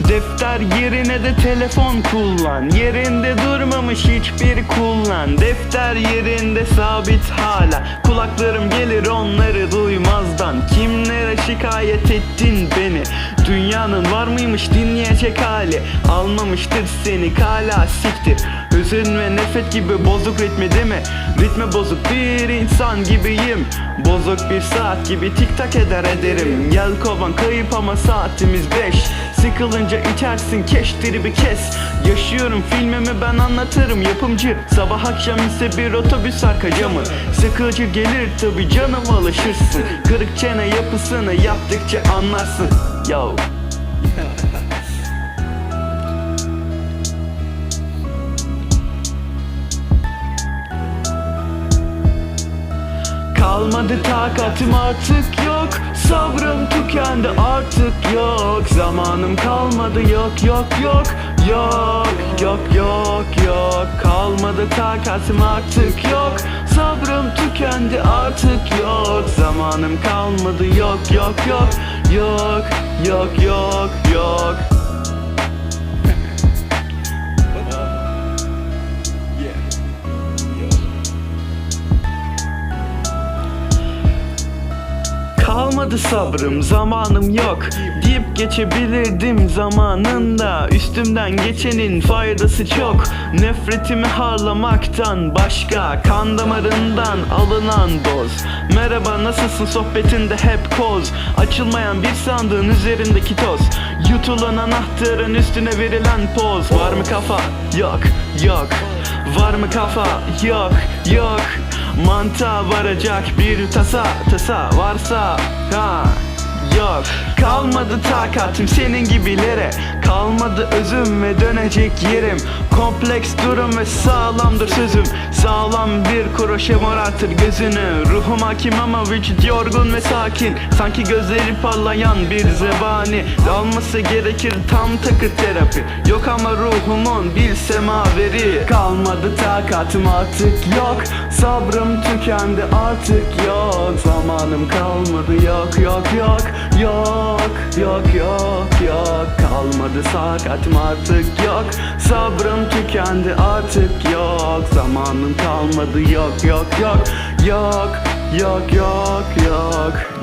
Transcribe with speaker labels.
Speaker 1: Defter yerine de telefon kullan. Yerinde durmamış hiçbir kullan. Defter yerinde sabit hala. Kulaklarım gelir onları duymazdan. Kimlere şikayet ettin beni? Dünyanın var mıymış dinleyecek hali? Almamıştır seni kala siktir. Hüzün ve nefret gibi bozuk ritmi değil mi? Ritme bozuk bir insan gibiyim. Bozuk bir saat gibi tik tak eder ederim. Gel kovan kayıp ama saatimiz beş Sıkılınca içersin keştiri bir kes. Yaşıyorum filmimi ben anlatırım yapımcı. Sabah akşam ise bir otobüs arka camı. Sıkıcı gelir tabi canım alışırsın. Kırık çene yapısını yaptıkça anlarsın. Yo Kalmadı takatım artık yok Sabrım tükendi artık yok Zamanım kalmadı yok yok yok Yok yok yok yok Kalmadı takatım artık yok Sabrım tükendi artık yok Zamanım kalmadı yok yok yok Yok yok yok yok Kalmadı sabrım zamanım yok. Deyip geçebilirdim zamanında. Üstümden geçenin faydası çok. Nefretimi harlamaktan başka Kan damarından alınan doz. Merhaba nasılsın? Sohbetinde hep koz. Açılmayan bir sandığın üzerindeki toz. Yutulan anahtarın üstüne verilen poz. Var mı kafa? Yok yok. Var mı kafa? Yok yok Mantığa varacak bir tasa tasa varsa ha yok. Kalmadı takatim senin gibilere. Kalmadı özüm ve dönecek yerim. Kompleks durum ve sağlamdır sözüm. Sağlam bir kroşe morartır gözünü. Ruhum hakim ama vücut yorgun ve sakin. Sanki gözleri parlayan bir zebani. Dalması gerekir tam takır terapi. Yok ama ruhumun bir semaveri. Kalmadı takatim artık yok. Sabrım tükendi artık yok. Zamanım kalmadı yok yok yok Yok yok yok yok. Kalmadı sakatim artık yok. Sabrım tükendi artık yok. Zamanım kalmadı yok yok yok. Yok yok yok yok